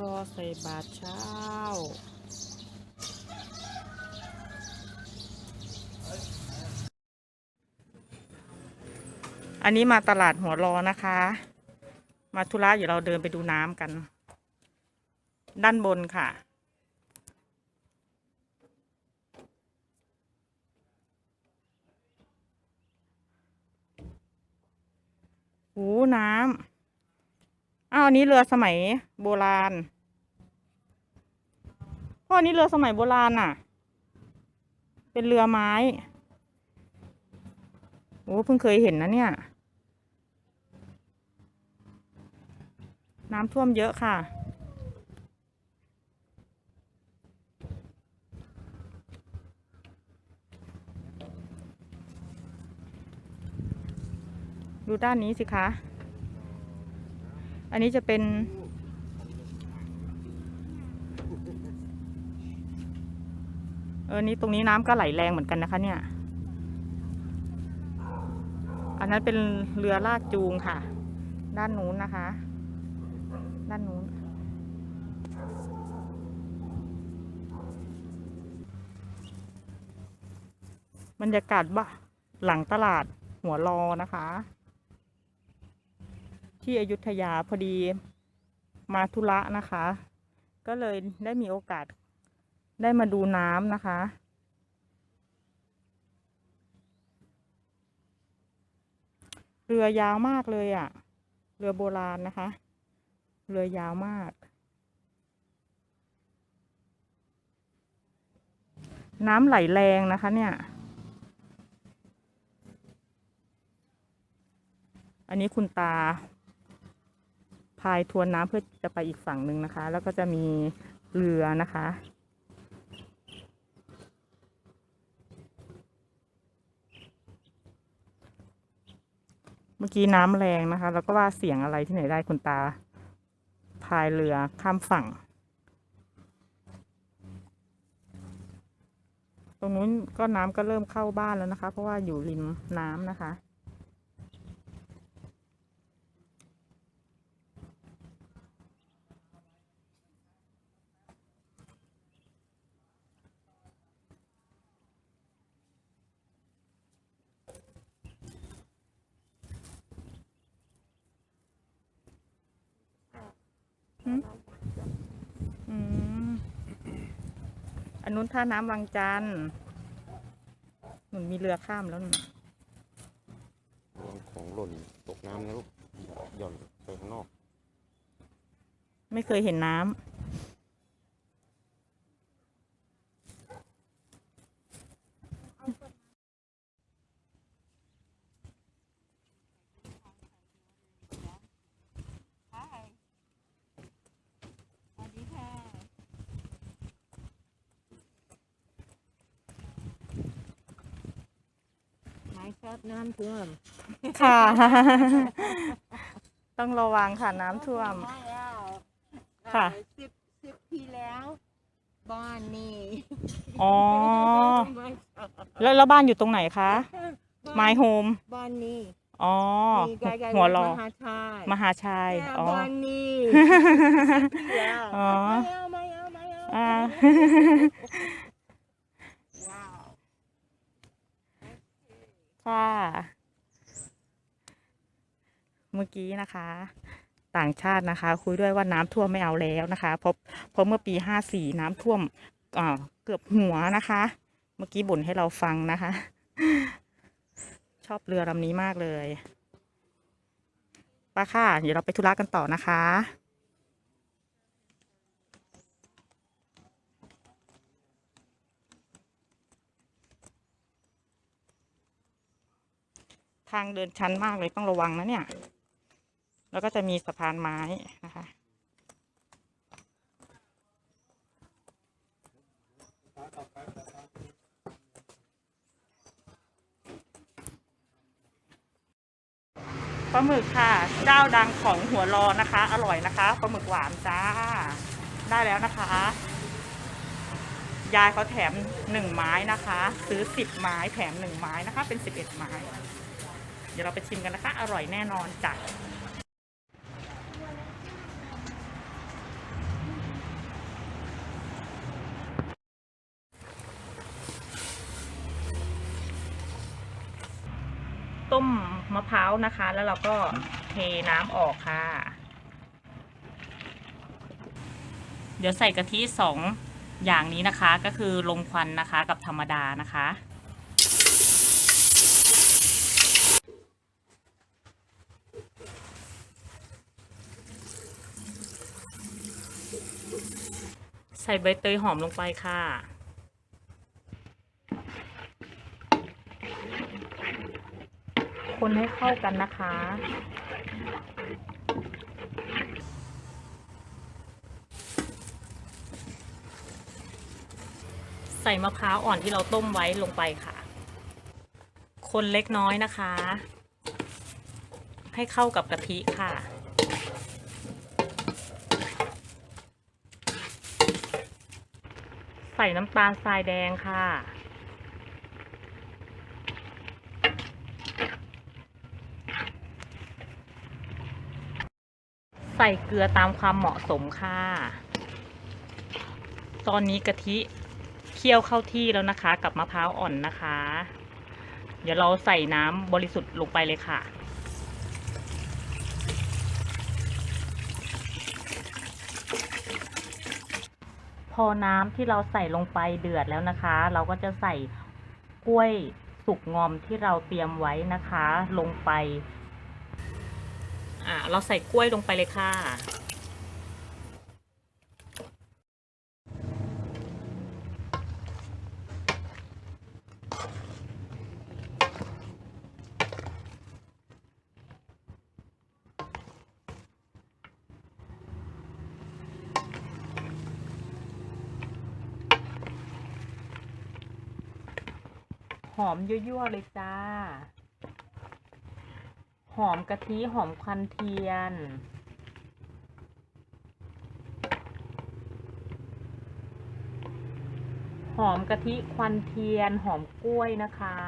รอใส่บาตรเช้า อันนี้มาตลาดหัวรอนะคะ มาธุระเดี๋ยวเราเดินไปดูน้ำกัน ด้านบนค่ะโอ้น้ำอ้าวอันนี้เรือสมัยโบราณ พ่อนนี้เรือสมัยโบราณน่ะ เป็นเรือไม้ โอ้เพิ่งเคยเห็นนะเนี่ย น้ำท่วมเยอะค่ะดูด้านนี้สิคะ อันนี้จะเป็น ออนี้ตรงนี้น้ำก็ไหลแรงเหมือนกันนะคะ เนี่ย อันนั้นเป็นเรือลากจูงค่ะ ด้านนู้นนะคะ ด้านนู้น บรรยากาศบ้าหลังตลาดหัวรอนะคะ ที่อยุธยาพอดีมาธุระนะคะ ก็เลยได้มีโอกาส ได้มาดูน้ำนะคะ เรือยาวมากเลยอะ่ะ เรือโบราณนะคะ เรือยาวมาก น้ำไหลแรงนะคะเนี่ย อันนี้คุณตาพายทวนน้ำเพื่อจะไปอีกฝั่งหนึ่งนะคะ แล้วก็จะมีเรือนะคะ มื่อกี้น้ำแรงนะคะ แล้วก็ว่าเสียงอะไรที่ไหนได้คุณตา พายเรือข้ามฝั่ง ตรงนู้นก็น้ำก็เริ่มเข้าบ้านแล้วนะคะ เพราะว่าอยู่ริมน้ำนะคะ อืม อั นนู้นท่าน้ำวังจันทร์หนุนมีเรือข้ามแล้วนู่นระวังของหล่นตกน้ำนะลูกหย่อนไปข้างนอก ไม่เคยเห็นน้ำ ไม้ครับน้ำท่วมค่ะ ต้องระวังค่ะน้ำท่วมไม่แล้วค่ะ เอ่อสิบสิบปีแล้ว บ้านนี่อ๋อ ไม่ใช่แล้วแล้วบ้านอยู่ตรงไหนคะไมบ้านโฮมบ้านนี้อ๋อ นี่ใกล้ๆหัวรอ มหาชัยมหาชัยแล้วอ๋อ บ้านนี้ปีแล้วอ๋อ ไม่เอาไม่เอาไม่เอาอ่า ว้าว ค่ะ เมื่อกี้นะคะ ต่างชาตินะคะ คุยด้วยว่าน้ำท่วมไม่เอาแล้วนะคะเพราะเพราะเมื่อปีห้าสี่น้ำท่วมเกือบหัวนะคะ เมื่อกี้บ่นให้เราฟังนะคะ ชอบเรือลำนี้มากเลยป้าค่ะ เดี๋ยวเราไปธุระกันต่อนะคะ ทางเดินชันมากเลยต้องระวังนะเนี่ย แล้วก็จะมีสะพานไม้นะคะปลาหมึกค่ะ เจ้าดังของหัวรอนะคะ อร่อยนะคะปลาหมึกหวานจ้า ได้แล้วนะคะ ยายเขาแถมหนึ่งไม้นะคะ ซื้อสิบไม้แถมหนึ่งไม้นะคะ เป็นสิบเอ็ดไม้ เดี๋ยวเราไปชิมกันนะคะ อร่อยแน่นอนจ้ะต้มมะพร้าวนะคะ แล้วเราก็เทน้ำออกค่ะ เดี๋ยวใส่กะทิสองอย่างนี้นะคะ ก็คือลงควันนะคะกับธรรมดานะคะ ส่ใบเตยหอมลงไปค่ะ คนให้เข้ากันนะคะ ใส่มะพร้าวอ่อนที่เราต้มไว้ลงไปค่ะ คนเล็กน้อยนะคะ ให้เข้ากับกะทิค่ะ ใส่น้ำตาลทรายแดงค่ะ ใส่เกลือตามความเหมาะสมค่ะ ตอนนี้กะทิเคี่ยวเข้าที่แล้วนะคะ กับมะพร้าวอ่อนนะคะ เดี๋ยวเราใส่น้ำบริสุทธิ์ลงไปเลยค่ะ พอน้ำที่เราใส่ลงไปเดือดแล้วนะคะ เราก็จะใส่กล้วยสุกงอมที่เราเตรียมไว้นะคะ ลงไป อ่าเราใส่กล้วยลงไปเลยค่ะ หอมยั่วๆเลยจ้า หอมกะทิหอมควันเทียน หอมกะทิควันเทียนหอมกล้วยนะคะ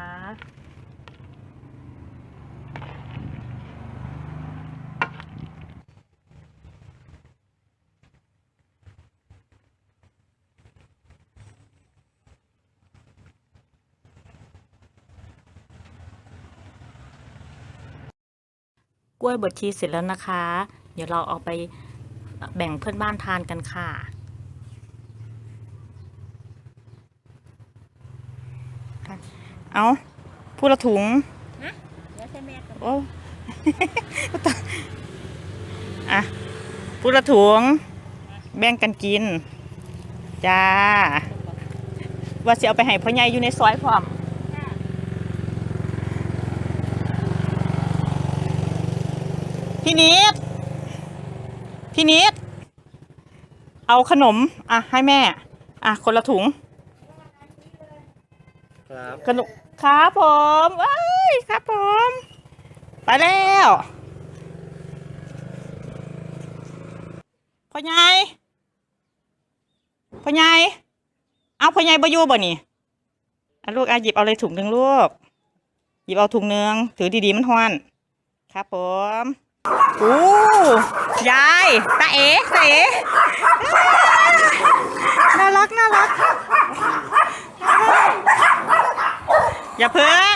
ล้วยบดชีเสร็จแล้วนะคะ เดี๋ยวเราเอาไปแบ่งเพื่อนบ้านทานกันค่ะ เอาพูดละถุงเดี๋ยวใช่แม่กับโอ้ อะพูดละถุง แบ่งกันกิน จ้า ว่าสิเอาไปให้พ่อใหญ่อยู่ในซอยพร้อม พี่นิด พี่นิด เอาขนม อะ ให้แม่ อะ คนละถุง ครับขนมครับผมเอ้ย ครับผม ไปแล้วพ่อใหญ่พ่อใหญ่เอาพ่อใหญ่บอยู่บ่นี่อะลูกอะหยิบเอาเลยถุงหนึ่งลูก หยิบเอาถุงหนึ่งถือดีๆมันห้อนครับผม โอ้ยายตาเอ๋ตาเอ๋น่ารักน่ารัก อย่าเพิ่ง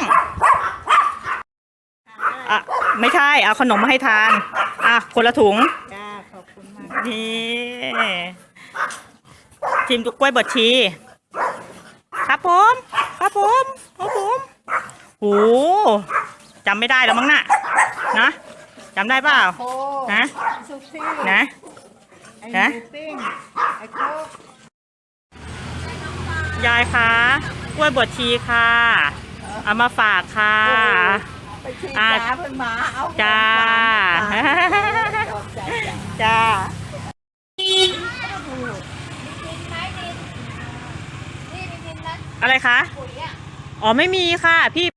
อะไม่ใช่เอาขนมมาให้ทาน อะคนละถุงจ้าขอบคุณมากนี่ทีมกล้วยบดชี ครับผมครับผมครับผมโหจำไม่ได้แล้วมั้งน่ะนะ จำได้เปล่า โคฮะ ซุซี่นะ ไอ้ฮะหมูปิ้งไอ้โคกยายคะกล้วยบดชีค่ะ เอามาฝากค่ะ ไปฉีดอะ ยาเพิ่นมา เอาจ้า ขอบใจจ้าจ้า อะไรคะอ๋อไม่มีค่ะ พี่